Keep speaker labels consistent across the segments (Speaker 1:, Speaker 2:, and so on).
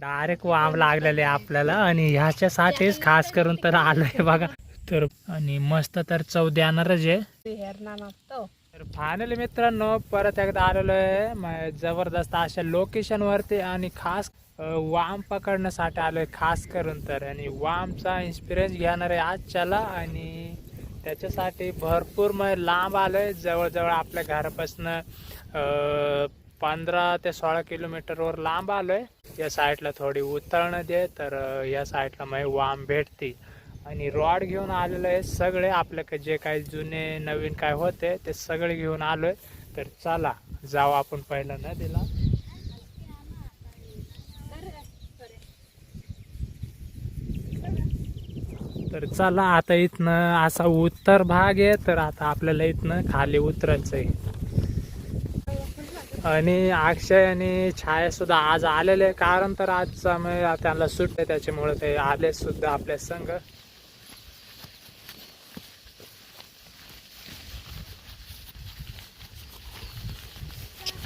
Speaker 1: Direct वाम लागलेले आपल्याला आणि ह्याच्यासाठीच खास करून तर आलोय बघा. तर आणि मस्त तर चव देणारच आहे. तर फायनली मित्रांनो परत एकदा आलेलो आहे जबरदस्त अशा लोकेशन वरती आणि खास वाम पकडण्यासाठी आलोय खास करून तर. आणि वामचा इन्स्पिरियन्स घेणार आहे आजच्याला आणि त्याच्यासाठी भरपूर मग लांब आलोय. जवळजवळ आपल्या घरापासनं पंधरा ते सोळा किलोमीटरवर लांब आलोय. या साईडला थोडी उतरणं दे तर या साईडला मग वाम भेटते आणि रॉड घेऊन आलेलं आहे सगळे आपल्याकडे जे काही जुने नवीन काय होते ते सगळे घेऊन आलोय. तर चला जाऊ आपण पहिलं नदीला. तर चला आता इथनं असा उत्तर भाग आहे तर आता आपल्याला इथनं खाली उतरायचं आहे आणि अक्षय आणि छाया सुद्धा आज आलेले कारण तर आजचा मग त्यांना सुट आहे त्याच्यामुळे ते आले सुद्धा आपल्या संघ.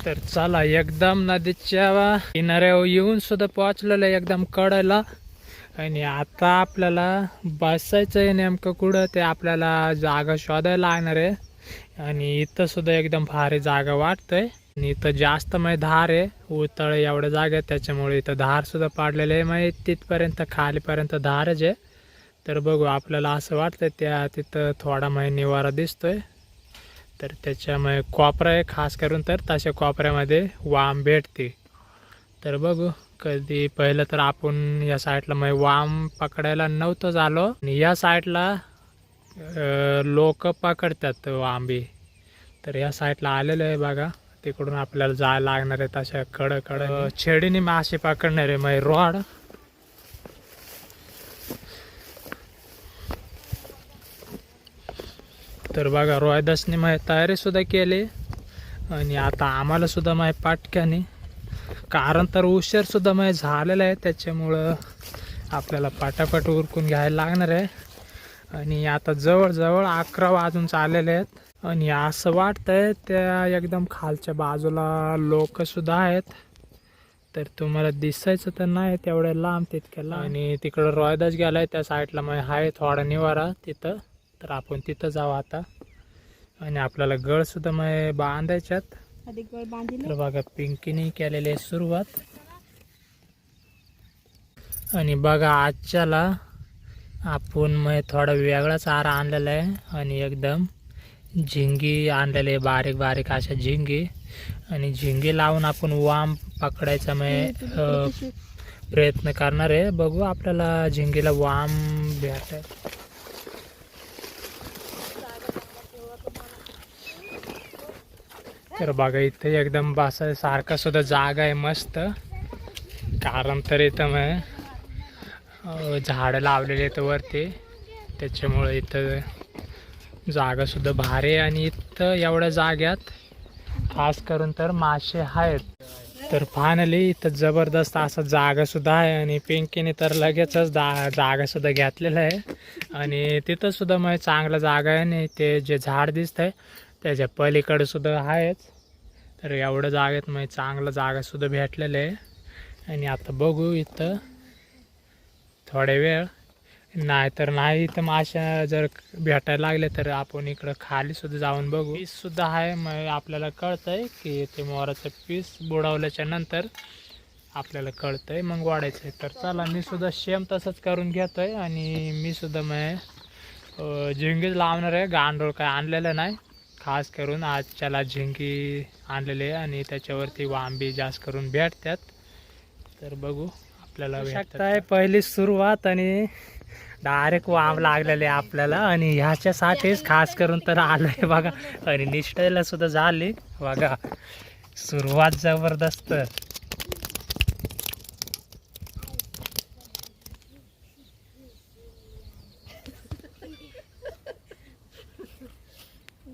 Speaker 1: तर चला एकदम नदीच्या किनाऱ्यावर येऊन सुद्धा पोहोचलेलं आहे एकदम कडेला. आणि आता आपल्याला बसायचं आहे नेमकं कुठं ते आपल्याला जागा शोधायला लागणार आहे. आणि इथं सुद्धा एकदम भारी जागा वाटतंय. आणि इथं जास्त मग धार आहे. उतळ एवढ्या जागा त्याच्यामुळे इथं धार सुद्धा पाडलेलं आहे. मग तिथपर्यंत खालीपर्यंत धारच आहे. तर बघू आपल्याला असं वाटतं त्या तिथं थोडा मग निवारा दिसतोय. तर त्याच्यामुळे कॉपरा आहे. खास करून तर तशा कोपऱ्यामध्ये वाम भेटते. तर बघू कधी पहिलं तर आपण या साईडला मग वाम पकडायला नव्हतं झालो. आणि या साईडला लोक पकडतात वांबी. तर या साईडला आलेलं आहे बघा. तिकडून आपल्याला जायला लागणार आहे तशा कड कड छेडीने मासे पकडणार आहे मग रॉड तर बघा रोहिदासने मग तयारी सुद्धा केली. आणि आता आम्हाला सुद्धा माही पाटक्याने कारण तर उशीर सुद्धा मग झालेला आहे त्याच्यामुळं आपल्याला पाटापाट उरकून घ्यायला लागणार आहे. आणि आता जवळजवळ अकरा वाजून चाललेले आहेत. आणि असं वाटतंय त्या एकदम खालच्या बाजूला लोक सुद्धा आहेत. तर तुम्हाला दिसायचं तर नाही तेवढ्या लांब तितक्याला आणि तिकडं रोयदास गेलाय त्या साईडला मग आहे थोडा निवारा तिथं. तर आपण तिथं जाऊ आता. आणि आपल्याला गळ सुद्धा मग बांधायच्यात. तर बघा पिंकीने केलेली आहे सुरुवात. आणि बघा आजच्याला आपण मग थोडा वेगळाच आर आणलेला आहे. आणि एकदम झिंगी आणलेले आहे बारीक बारीक अशा झिंगी. आणि झिंगी लावून आपण वाम पकडायचा मग प्रयत्न करणार आहे. बघू आपल्याला झिंगीला वाम भेट तर बघा इथे एकदम बसाय सारखा सुद्धा जागा आहे मस्त. कारण तर इथं मग झाडं लावलेली आहेत वरती. त्याच्यामुळे इथं जागा सुद्धा भारी आणि इथं एवढ्या जाग्यात खास करून तर मासे आहेत. तर फायनली इथं जबरदस्त असा जागा सुद्धा आहे आणि पिंकीने तर लगेचच दा जागा सुद्धा घेतलेला आहे. आणि तिथं सुद्धा मग चांगलं जागा आहे आणि ते जे झाड दिसतंय त्याच्या पलीकडे सुद्धा आहेच. तर एवढं जागेत मग चांगलं जागा सुद्धा भेटलेलं आहे. आणि आता बघू इथं थोडे वेळ नाहीतर नाही इथं माशा जर भेटायला लागले तर आपण इकडं खाली सुद्धा जाऊन बघू. पीस सुद्धा आहे मग आपल्याला कळतंय की ते मोराचं पीस बुडवल्याच्या नंतर आपल्याला कळतंय. मग वाढायचं आहे. तर चला मी सुद्धा सेम तसंच करून घेतोय आणि मी सुद्धा मग झिंगीच लावणार आहे. गांडोळ काय आणलेलं नाही. खास करून आजच्याला झिंगी आणलेली आहे आणि त्याच्यावरती वांबी जास्त करून भेटतात. तर बघू आपल्याला शकताय. पहिली सुरुवात आणि डायरेक्ट वाम लागलेले आपल्याला आणि ह्याच्यासाठीच खास करून तर आलोय बघा. आणि निष्ठेला सुद्धा झाली. बघा सुरुवात जबरदस्त.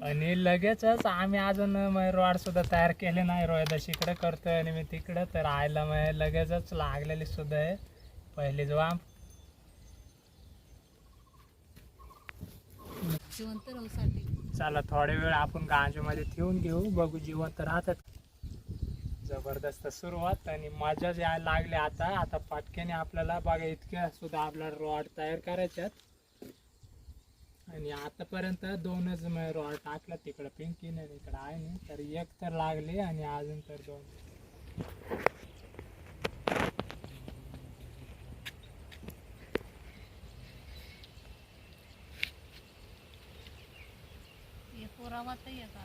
Speaker 1: आणि लगेचच आम्ही अजून मग रॉड सुद्धा तयार केले नाही. रोहिदास इकडे करतोय आणि मी तिकडं. तर आयला मग लगेचच लागलेली सुद्धा आहे. पहिलीच वाम.
Speaker 2: जिवंत राहूसाठी
Speaker 1: चला थोडे वेळ आपण गांजेमध्ये ठेवून घेऊ. बघू जिवंत राहतात. जबरदस्त सुरुवात आणि मजा यायला लागली आता आता पटक्याने आपल्याला बघा इतक्या सुद्धा आपल्याला रॉड तयार करायच्यात. आणि आतापर्यंत दोनच रॉड टाकला. तिकडं पिंकीने इकडं आहे. नाही तर एक तर लागली आणि अजून तर दोन.
Speaker 2: 我买茶叶
Speaker 1: 吧。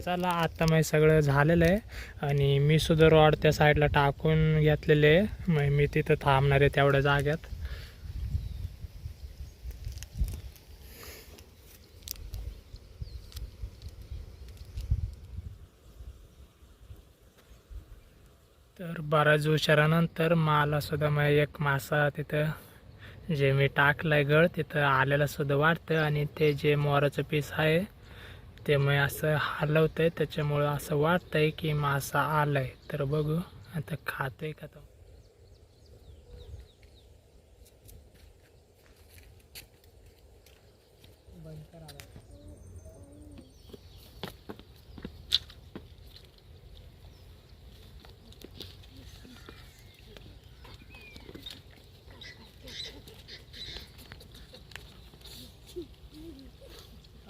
Speaker 1: चला आत्ता मग सगळं झालेलं आहे आणि मी सुद्धा रॉड त्या साईडला टाकून घेतलेले आहे. मग मी तिथं थांबणार आहे तेवढ्या जाग्यात तर बऱ्याच उशिरानंतर मला सुद्धा मग एक मासा तिथं जे मी टाकलाय गळ तिथं आलेलं सुद्धा वाटतं आणि ते जे मोराचं पीस आहे त्यामुळे असं हलवतं आहे त्याच्यामुळं असं वाटतंय की मासा आलाय. तर बघू आता खातोय का तो बंद कर आता.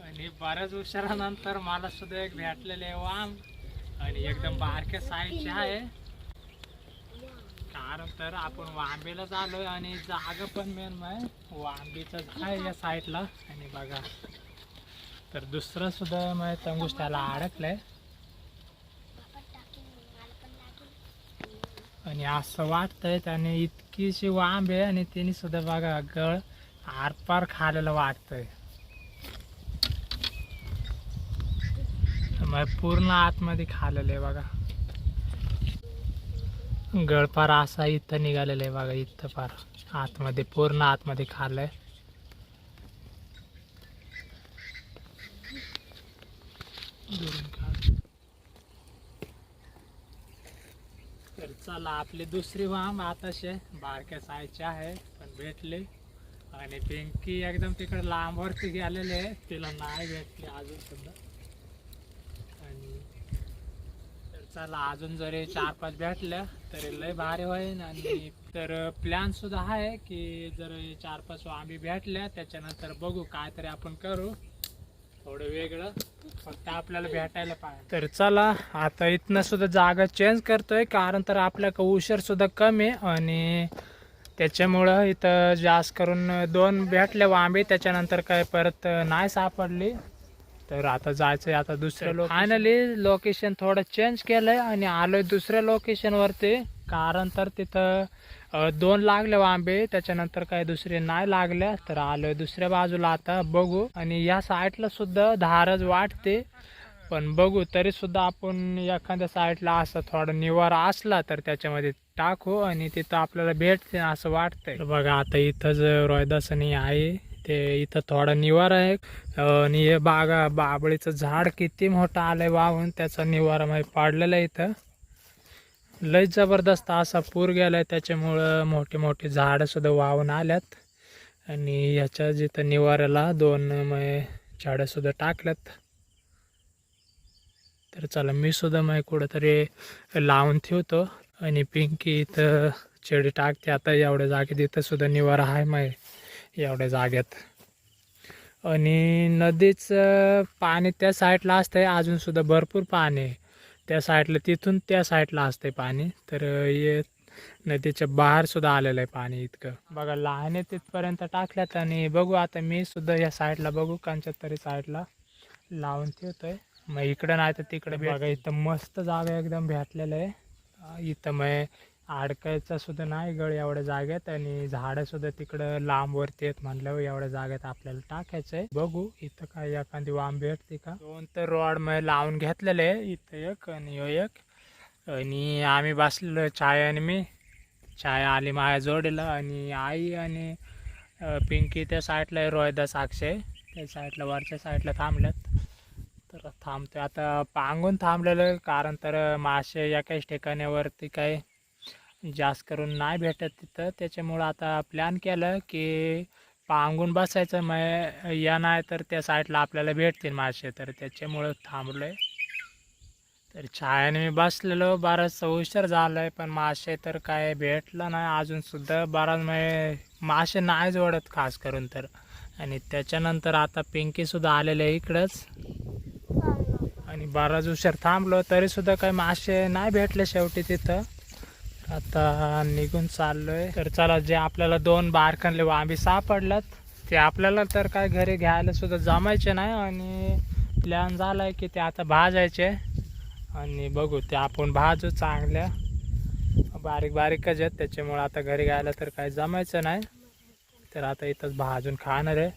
Speaker 1: आणि बऱ्याच उशिरानंतर मला सुद्धा एक भेटलेले आहे वाम. आणि एकदम बारक्या साईजचे आहे. कारण तर आपण वांबेलाच आलोय आणि जागा पण मेन मग वांबीच आहे या साईडला. आणि बघा तर दुसरं सुद्धा मग तंगूस त्याला अडकलंय. आणि असं वाटतंय त्याने इतकीशी वांब आहे आणि तिने सुद्धा बघा गळ आरपार खालेलं वाटतंय. मग पूर्ण आतमध्ये खालेलं आहे बघा. गळपार असा इथं निघालेला आहे बघा इथं पार आतमध्ये पूर्ण आतमध्ये खाल्लंय. आहे तर चला आपली दुसरी वाम आताशे. बारक्या सायच्या आहे पण भेटले. आणि पिंकी एकदम तिकडे लांबवरती गेलेले आहे. तिला नाही भेटली अजून सुद्धा आणि तर चला अजून जरी चार पाच भेटल्या तरी लय भारी होईल आणि तर प्लॅन सुद्धा आहे की जर चार पाच आम्ही भेटल्या त्याच्यानंतर बघू काय तरी आपण करू. थोडं वेगळं फक्त आपल्याला भेटायला पाहिजे तर चला आता इथनं सुद्धा जागा चेंज करतोय कारण तर आपल्याकडे उशीर सुद्धा कमी आहे. आणि त्याच्यामुळं इथं जास्त करून दोन भेटले वांबे त्याच्यानंतर काय परत नाही सापडली. तर आता जायचंय आता दुसऱ्या फायनली लोकेशन थोडं चेंज केलंय आणि आलोय दुसऱ्या लोकेशन वरती. कारण तर तिथं दोन लागले वांबे त्याच्यानंतर काय दुसरे नाही लागल्या तर आलोय दुसऱ्या बाजूला आता बघू. आणि या साईडला सुद्धा धारच वाटते. पण बघू तरी सुद्धा आपण एखाद्या साईडला असं थोडा निवारा असला तर त्याच्यामध्ये टाकू आणि तिथं आपल्याला भेटते असं वाटतंय. बघा आता इथं जे रोहिदासनी आहे. ते इथं थोडा निवारा आहे. आणि हे बागा बाबळीचं झाड किती मोठं आलंय वाहून त्याचा निवारा माहिती पाडलेला आहे इथं. लय जबरदस्त असा पूर गेलाय त्याच्यामुळं मोठे मोठे झाडंसुद्धा वाहून आल्यात. आणि ह्याच्या जिथं निवाऱ्याला दोन मय झाडंसुद्धा टाकल्यात. तर चला मी सुद्धा मग कुठंतरी लावून ठेवतो. आणि पिंकी इथं चेडी टाकते आता एवढ्या जागेत इथं सुद्धा निवारा आहे मग एवढ्या जाग्यात आणि नदीचं पाणी त्या साईडला असतंय अजूनसुद्धा भरपूर पाणी आहे. त्या साईडला तिथून त्या साईडला असतंय पाणी. तर हे नदीच्या बाहेर सुद्धा आलेलं आहे पाणी इतकं. बघा लहान आहे तिथपर्यंत टाकल्यात आणि बघू आता मी सुद्धा या साईडला बघू कांच्या तरी साईडला लावून ठेवतोय. मग इकडं नाही तर तिकडे बघा इथं मस्त जागा एकदम भेटलेलं आहे. इथं मग अडकायचा सुद्धा नाही गळ एवढ्या जागेत आणि झाडं सुद्धा तिकडं लांब वरती आहेत म्हणल्यावर एवढ्या जागेत आपल्याला टाकायचं आहे. बघू इथं काय एखादी वांब भेटते का? दोन तर रॉड मग लावून घेतलेले आहे. इथं एक आणि एक. आणि आम्ही बसलेलो चाय आणि मी. छाया आली माझ्या जोडीला आणि आई आणि पिंकी त्या साईडला आहे रोहिदास अक्षय त्या साईडला वरच्या साईडला थांबल्यात. तर थांबतोय. आता पांगून थांबलेलं कारण तर मासे एकाच ठिकाणावरती काय जास्त करून नाही भेटत तिथं. त्याच्यामुळं आता प्लॅन केलं की पांगून बसायचं मग या नाही तर त्या साईडला आपल्याला भेटतील मासे. तर त्याच्यामुळं थांबलो आहे तर छायाने मी बसलेलो. बराचसा उशीर झाला आहे पण मासे तर काय भेटलं नाही. अजूनसुद्धा बराच म्हणजे मासे नाही जोडत खास करून तर. आणि त्याच्यानंतर आता पिंकीसुद्धा आलेले आहे इकडंच. आणि बराच उशीर थांबलो तरीसुद्धा काही मासे नाही भेटले शेवटी तिथं. आता निघून चाललोय. तर चला जे आपल्याला दोन बारकणले वांबी सापडल्यात ते आपल्याला तर काय घरी घ्यायला सुद्धा जमायचे नाही आणि प्लॅन झालाय की ते आता भाजायचे. आणि बघू ते आपण भाजू चांगल्या. बारीक बारीकच आहेत त्याच्यामुळे आता घरी घ्यायला तर काही जमायचं नाही. तर आता इथंच भाजून खाणार आहे.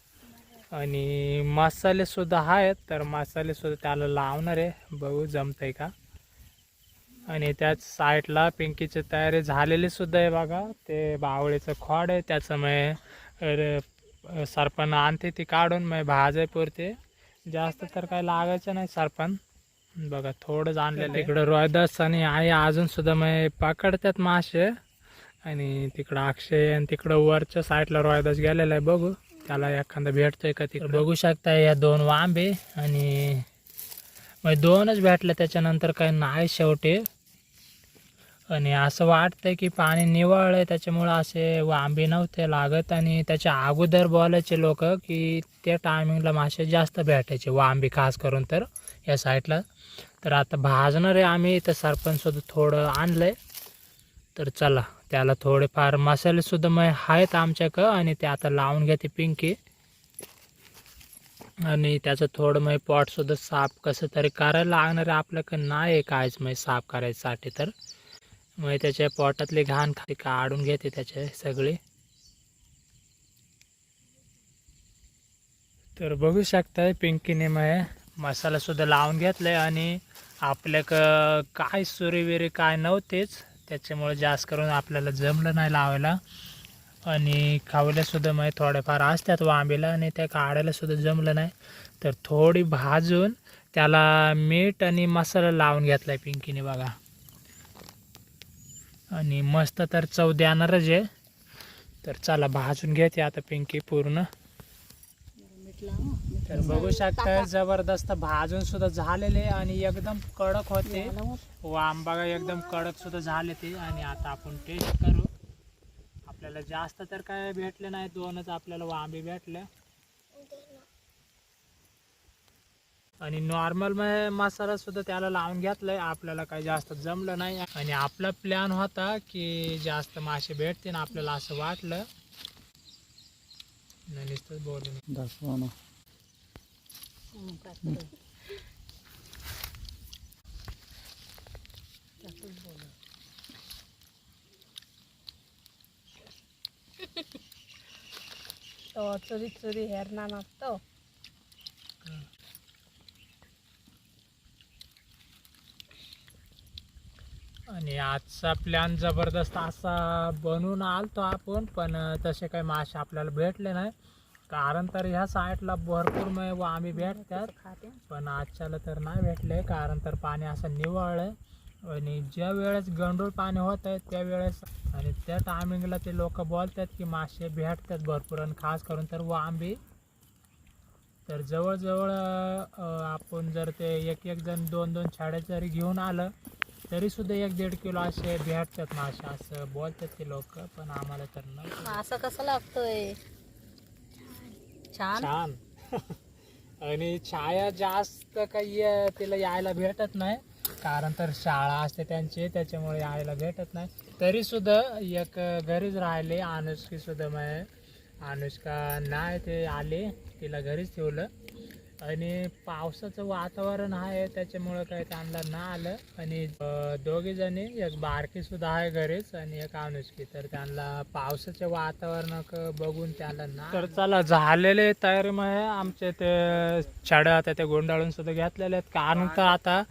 Speaker 1: आणि मसालेसुद्धा आहेत तर मसालेसुद्धा त्याला लावणार आहे. बघू जमतंय का? आणि त्याच साईडला पिंकीची तयारी झालेली सुद्धा आहे बघा. ते बावळीचं खोड आहे त्याचं मग सरपण आणते ती काढून मग भाजे पुरते. जास्त तर काय लागायचं नाही सरपण बघा थोडंच आणलेलं इकडं रोहिदास आणि आई अजून सुद्धा मग पकडतात मासे. आणि तिकडं अक्षय आणि तिकडं वरच्या साईडला रोहिदास गेलेला आहे बघू. त्याला एखादा भेटतोय का तिकडं? बघू शकता या दोन वांबे आणि मग दोनच भेटले त्याच्यानंतर काही नाही शेवटी. आणि असं वाटतं की पाणी निवळ आहे त्याच्यामुळं असे वांबे नव्हते लागत आणि त्याच्या अगोदर बोलायचे लोक की त्या टायमिंगला मासे जास्त भेटायचे वांबे खास करून तर या साईडला तर आता भाजणार आहे आम्ही तर सरपंचसुद्धा थोडं आणलं आहे तर चला त्याला थोडेफार मसालेसुद्धा मग आहेत आमच्याकडं आणि ते आता लावून घेते पिंकी. आणि त्याचं थोडं मग पॉटसुद्धा साफ कसं तरी करायला लागणार आहे आपल्याकडं. नाही आहे कायच मग साफ करायसाठी तर. मग त्याच्या पोटातली घाण खाली काढून घेते त्याचे सगळे. तर बघू शकताय पिंकीने मग मसालासुद्धा लावून घेतलाय आणि आपल्याक काय सुरीबिरी काय नव्हतेच त्याच्यामुळे जास्त करून आपल्याला जमलं नाही लावायला. आणि खावल्या सुद्धा मग थोड्याफार असतात वांबीला आणि त्या काढायला सुद्धा जमलं नाही. तर थोडी भाजून त्याला मीठ आणि मसाला लावून घेतलाय पिंकीने बघा. आणि मस्त तर चव देणारच आहे. तर चला भाजून घेते आता पिंकी पूर्ण. तर बघू शकता जबरदस्त भाजून सुद्धा झालेले आणि एकदम कडक होते. वाम बघा एकदम कडक सुद्धा झाले ते. आणि आता आपण टेस्ट करू. आपल्याला जास्त तर काय भेटले नाही दोनच आपल्याला वांबे भेटले. आणि नॉर्मल मसाला सुद्धा त्याला लावून घेतलाय. आपल्याला काही जास्त जमलं नाही. आणि आपला प्लॅन होता की जास्त मासे भेटतील आपल्याला असं वाटलं. बोलून
Speaker 2: तो चुरी चुरी
Speaker 1: आणि आजचा प्लॅन जबरदस्त असा बनवून आलतो आपण पण तसे काही मासे आपल्याला भेटले नाही. कारण तर ह्या साईडला भरपूर मग आम्ही भेटतात. पण आजच्याला तर नाही भेटले कारण तर पाणी असं निवळलं आणि ज्या वेळेस गंडूळ पाणी होत आहे त्यावेळेस आणि त्या टायमिंगला ते लोक बोलतात की मासे भेटतात भरपूर. आणि खास करून तर वांबी. तर जवळजवळ आपण जर ते एक एक जण दोन दोन छाड्या जरी घेऊन आलं तरी सुद्धा एक दीड किलो असे भेटतात मासे असं बोलतात ते लोक पण आम्हाला तर नाही.
Speaker 2: असं कसं लागतोय? छान.
Speaker 1: छान. आणि छाया जास्त काही अं, तिला यायला भेटत नाही. कारण तर शाळा असते त्यांची त्याच्यामुळे यायला भेटत नाही. तरी सुद्धा एक घरीच राहिले. अनुष्की सुद्धा मग अनुष्का नाही ते आले. तिला घरीच ठेवलं. आणि पावसाचं वातावरण आहे त्याच्यामुळं काही त्यांना ना आलं. आणि दोघे जणी एक बारकी सुद्धा आहे घरीच आणि एक अनुष्की. तर त्यांना पावसाच्या वातावरण बघून त्यांना ना तर चला झालेले तयारी आहे आमचे ते छड्या आता ते गोंडाळून सुद्धा घेतलेले आहेत. कारण तर आता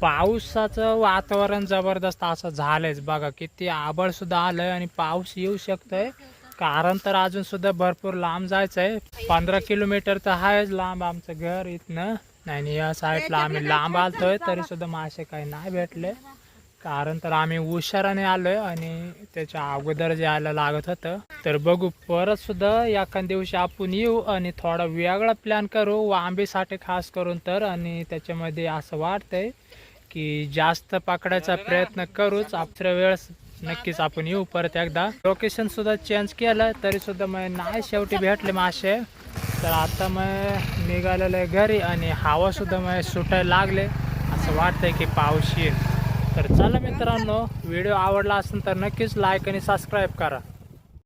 Speaker 1: पावसाचं वातावरण जबरदस्त असं झालंयच. बघा किती आबळ सुद्धा आलंय आणि पाऊस येऊ शकतोय. कारण तर अजून सुद्धा भरपूर लांब जायचं आहे. पंधरा किलोमीटर तर आहेच लांब आमचं घर इथनं. आणि या साईडला आम्ही लांब आलतोय तरी सुद्धा मासे काही नाही भेटले. कारण तर आम्ही उशाराने आलोय आणि त्याच्या अगोदर जायला लागत होतं तर बघू. परत सुद्धा एका दिवशी आपण येऊ आणि थोडा वेगळा प्लॅन करू वांबीसाठी खास करून तर. आणि त्याच्यामध्ये असं वाटतंय की जास्त पकडायचा प्रयत्न करूच. आपल्या वेळेस नक्कीच आपण येऊ परत एकदा. लोकेशन सुद्धा चेंज केलं तरी सुद्धा मग नाही शेवटी भेटले मासे. तर आता मग निघालेलं आहे घरी आणि हवा सुद्धा मग सुटायला लागले. असं वाटतंय की पाऊस येईल. तर चला मित्रांनो व्हिडिओ आवडला असेल तर नक्कीच लाईक आणि सबस्क्राईब करा.